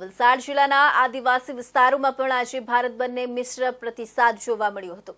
વલસાડ જિલ્લાના આદિવાસી વિસ્તારોમાં પણ આજે ભારત બંધને મિશ્ર પ્રતિસાદ જોવા મળ્યો હતો.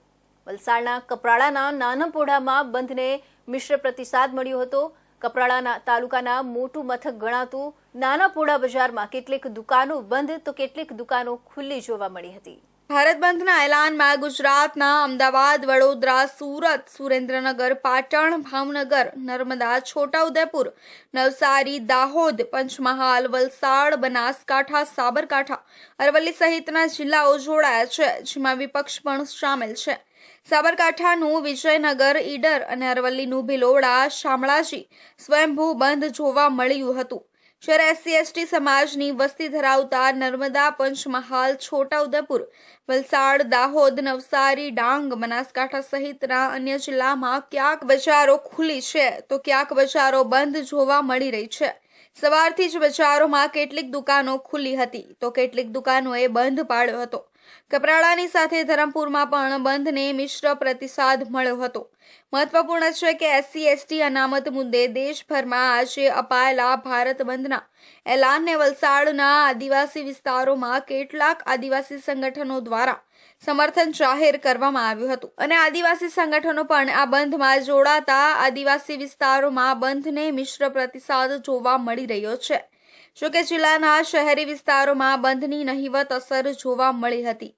વલસાડના કપરાડાના નાનપોઢામાં બંધને મિશ્ર પ્રતિસાદ મળ્યો હતો. કપરાડાના તાલુકાના મોટું મથક ગણાતું નાનાપોડા બજારમાં કેટલીક દુકાનો બંધ તો કેટલીક દુકાનો ખુલ્લી જોવા મળી હતી. ભારત બંધના એલાનમાં ગુજરાતના અમદાવાદ, વડોદરા, સુરત, સુરેન્દ્રનગર, પાટણ, ભાવનગર, નર્મદા, છોટાઉદેપુર, નવસારી, દાહોદ, પંચમહાલ, વલસાડ, બનાસકાંઠા, સાબરકાંઠા, અરવલ્લી સહિતના જિલ્લાઓ જોડાયા છે, જેમાં વિપક્ષ પણ સામેલ છે. સાબરકાંઠાનું વિજયનગર, ઈડર અને અરવલ્લીનું ભિલોડા શામળાજી સ્વયંભૂ બંધ જોવા મળ્યું હતું. જ્યારે એસસી એસટી સમાજની વસ્તી ધરાવતા નર્મદા પંચમહાલ, છોટાઉદેપુર, વલસાડ, દાહોદ, નવસારી, ડાંગ, બનાસકાંઠા સહિતના અન્ય જિલ્લામાં ક્યાંક બજારો ખુલ્લી છે, તો ક્યાંક બજારો બંધ જોવા મળી રહી છે. સવારથી જ બજારોમાં કેટલીક દુકાનો ખુલ્લી હતી, તો કેટલીક દુકાનોએ બંધ પાડ્યો હતો. કપરાડાની સાથે ધરમપુરમાં પણ બંધને મિશ્ર પ્રતિસાદ મળ્યો હતો. મહત્વપૂર્ણ છે કે એસસી, એસટી અનામત મુદ્દે દેશભરમાં આજે અપાયેલા ભારત બંધના એલાનને વલસાડના આદિવાસી વિસ્તારોમાં કેટલાક આદિવાસી સંગઠનો દ્વારા સમર્થન જાહેર કરવામાં આવ્યું હતું. અને આદિવાસી સંગઠનો પણ આ બંધમાં જોડાતા આદિવાસી વિસ્તારોમાં બંધને મિશ્ર પ્રતિસાદ જોવા મળી રહ્યો છે. જોકે જિલ્લાના શહેરી વિસ્તારોમાં બંધની નહીવત અસર જોવા મળી હતી.